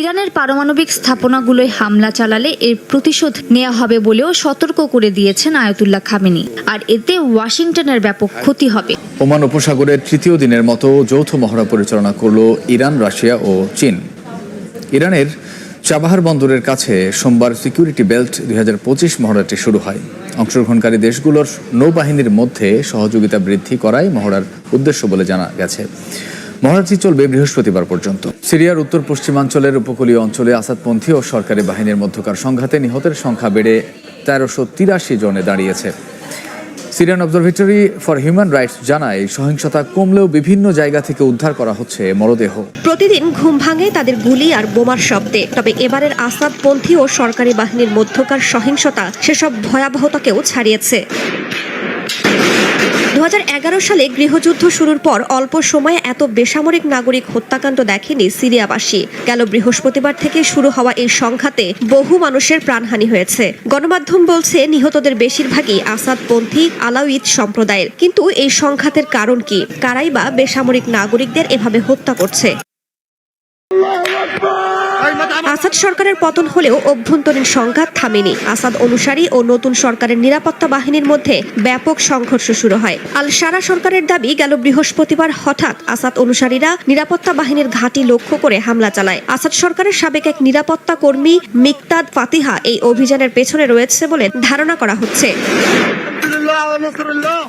ইরানের পারমাণবিক স্থাপনাগুলোয় হামলা চালালে এর প্রতিশোধ নেওয়া হবে বলেও সতর্ক করে দিয়েছেন আয়াতুল্লাহ খামেনি। আর এতে ওয়াশিংটনের ব্যাপক ক্ষতি হবে। ওমান উপসাগরের তৃতীয় দিনের মতো যৌথ মহড়া পরিচালনা করল ইরান, রাশিয়া ও চীন। ইরানের চাবাহার বন্দরের কাছে সোমবার সিকিউরিটি বেল্ট দুই হাজার পঁচিশ মহড়াটি শুরু হয়। অংশগ্রহণকারী দেশগুলোর নৌবাহিনীর মধ্যে সহযোগিতা বৃদ্ধি করাই মহড়ার উদ্দেশ্য বলে জানা গেছে। মহড়াটি চলবে বৃহস্পতিবার পর্যন্ত। সিরিয়ার উত্তর পশ্চিমাঞ্চলের উপকূলীয় অঞ্চলে আসাদপন্থী ও সরকারি বাহিনীর মধ্যকার সংঘাতে নিহতের সংখ্যা বেড়ে তেরোশো তিরাশি জনে দাঁড়িয়েছে। Syrian observatory for human rights জানায় সহিংসতা কমলেও বিভিন্ন জায়গা থেকে উদ্ধার করা হচ্ছে মরদেহ। প্রতিদিন ঘুম ভাঙে তাদের গুলি আর বোমার শব্দে। তবে এবারের আসাদপন্থী ও সরকারি বাহিনীর মধ্যকার সহিংসতা, সেসব ভয়াবহতাকেও ছাড়িয়েছে। দু হাজার এগারো সালে গৃহযুদ্ধ শুরুর পর অল্প সময়ে এত বেসামরিক নাগরিক হত্যাকাণ্ড দেখেনি সিরিয়াবাসী। গেল বৃহস্পতিবার থেকে শুরু হওয়া এই সংঘাতে বহু মানুষের প্রাণহানি হয়েছে। গণমাধ্যম বলছে, নিহতদের বেশিরভাগই আসাদপন্থী আলাউইদ সম্প্রদায়ের। কিন্তু এই সংঘাতের কারণ কি? কারাই বা বেসামরিক নাগরিকদের এভাবে হত্যা করছে? আসাদ সরকারের পতন হলেও অভ্যন্তরীণ সংঘাত থামেনি। আসাদ অনুসারী ও নতুন সরকারের নিরাপত্তা বাহিনীর মধ্যে ব্যাপক সংঘর্ষ শুরু হয়। আল সারা সরকারের দাবি, গেল বৃহস্পতিবার হঠাৎ আসাদ অনুসারীরা নিরাপত্তা বাহিনীর ঘাঁটি লক্ষ্য করে হামলা চালায়। আসাদ সরকারের সাবেক এক নিরাপত্তা কর্মী মিকতাদ ফাতিহা এই অভিযানের পেছনে রয়েছে বলে ধারণা করা হচ্ছে।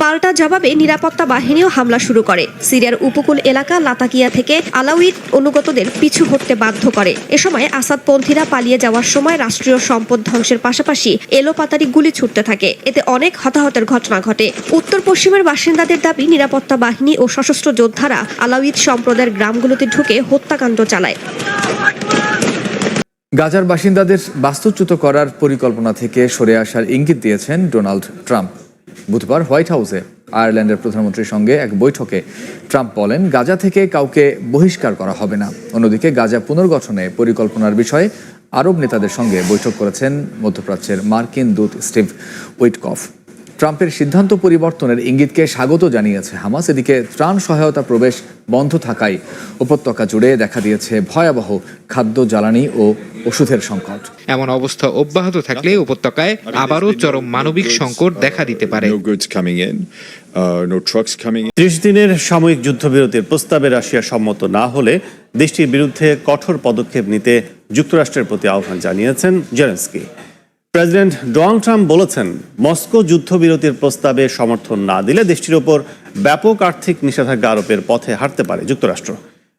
পাল্টা জবাবে নিরাপত্তা বাহিনীও হামলা শুরু করে। সিরিয়ার উপকূল এলাকা লাতাকিয়া থেকে আলাউইদ অনুগতদের পিছু হটতে বাধ্য করে। এ সময় আসাদপন্থীরা পালিয়ে যাওয়ার সময় রাষ্ট্রীয় সম্পদ ধ্বংসের পাশাপাশি এলোপাতারি গুলি ছুটতে থাকে। এতে অনেক হতাহতের ঘটনা ঘটে। উত্তর পশ্চিমের বাসিন্দাদের দাবি, নিরাপত্তা বাহিনী ও সশস্ত্র যোদ্ধারা আলাউইদ সম্প্রদায়ের গ্রামগুলোতে ঢুকে হত্যাকাণ্ড চালায়। গাজার বাসিন্দাদের বাস্তুচ্যুত করার পরিকল্পনা থেকে সরে আসার ইঙ্গিত দিয়েছেন ডোনাল্ড ট্রাম্প। বুধবার হোয়াইট হাউসে আয়ারল্যান্ডের প্রধানমন্ত্রীর সঙ্গে এক বৈঠকে ট্রাম্প বলেন, গাজা থেকে কাউকে বহিষ্কার করা হবে না। অন্যদিকে গাজা পুনর্গঠনে পরিকল্পনার বিষয়ে আরব নেতাদের সঙ্গে বৈঠক করেছেন মধ্যপ্রাচ্যের মার্কিন দূত স্টিভ উইটকফ। ট্রাম্পের সিদ্ধান্ত পরিবর্তনের ইঙ্গিতকে স্বাগত জানিয়েছে হামাস। এদিকে ত্রাণ সহায়তা প্রবেশ বন্ধ থাকায় উপত্যকা জুড়ে দেখা দিয়েছে ভয়াবহ খাদ্য জ্বালানি ও ওষুধের সংকট। এমন অবস্থা অব্যাহত থাকলে উপত্যকায় আবারও চরম মানবিক সংকট দেখা দিতে পারে। Uh. ত্রিশ দিনের সাময়িক যুদ্ধবিরতির প্রস্তাবে রাশিয়া সম্মত না হলে দেশটির বিরুদ্ধে কঠোর পদক্ষেপ নিতে যুক্তরাষ্ট্রের প্রতি আহ্বান জানিয়েছেন জেলেন্সকি। প্রেসিডেন্ট ডোনাল্ড ট্রাম্প বলেছেন, মস্কো যুদ্ধবিরতির প্রস্তাবে সমর্থন না দিলে দেশটির ওপর ব্যাপক আর্থিক নিষেধাজ্ঞা আরোপের পথে হাঁটতে পারে যুক্তরাষ্ট্র।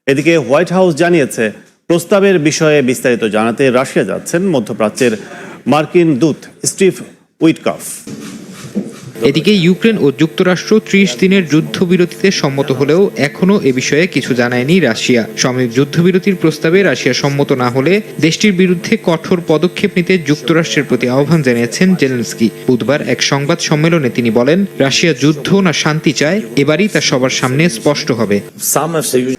এদিকে হোয়াইট হাউস জানিয়েছে, প্রস্তাবের বিষয়ে বিস্তারিত জানাতে রাশিয়া যাচ্ছেন মধ্যপ্রাচ্যের মার্কিন দূত স্টিভ উইটকফ। এদিকে ইউক্রেন ও যুক্তরাষ্ট্র ত্রিশ দিনের যুদ্ধবিরতিতে সম্মত হলেও এখনও এ বিষয়ে কিছু জানায়নি রাশিয়া। সাময়িক যুদ্ধবিরতির প্রস্তাবে রাশিয়া সম্মত না হলে দেশটির বিরুদ্ধে কঠোর পদক্ষেপ নিতে যুক্তরাষ্ট্রের প্রতি আহ্বান জানিয়েছেন জেলেন্সকি। বুধবার এক সংবাদ সম্মেলনে তিনি বলেন, রাশিয়া যুদ্ধ না শান্তি চায়, এবারই তা সবার সামনে স্পষ্ট হবে।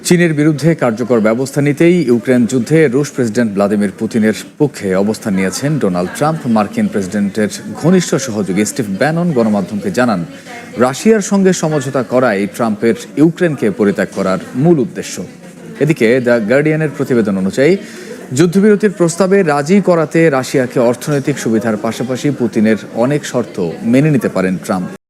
চীনের বিরুদ্ধে কার্যকর ব্যবস্থা নিতেই ইউক্রেন যুদ্ধে রুশ প্রেসিডেন্ট ভ্লাদিমির পুতিনের পক্ষে অবস্থান নিয়েছেন ডোনাল্ড ট্রাম্প। মার্কিন প্রেসিডেন্টের ঘনিষ্ঠ সহযোগী স্টিভ ব্যানন গণমাধ্যমকে জানান, রাশিয়ার সঙ্গে সমঝোতা করাই ট্রাম্পের ইউক্রেনকে পরিত্যাগ করার মূল উদ্দেশ্য। এদিকে দ্য গার্ডিয়ানের প্রতিবেদন অনুযায়ী, যুদ্ধবিরতির প্রস্তাবে রাজি করাতে রাশিয়াকে অর্থনৈতিক সুবিধার পাশাপাশি পুতিনের অনেক শর্ত মেনে নিতে পারেন ট্রাম্প।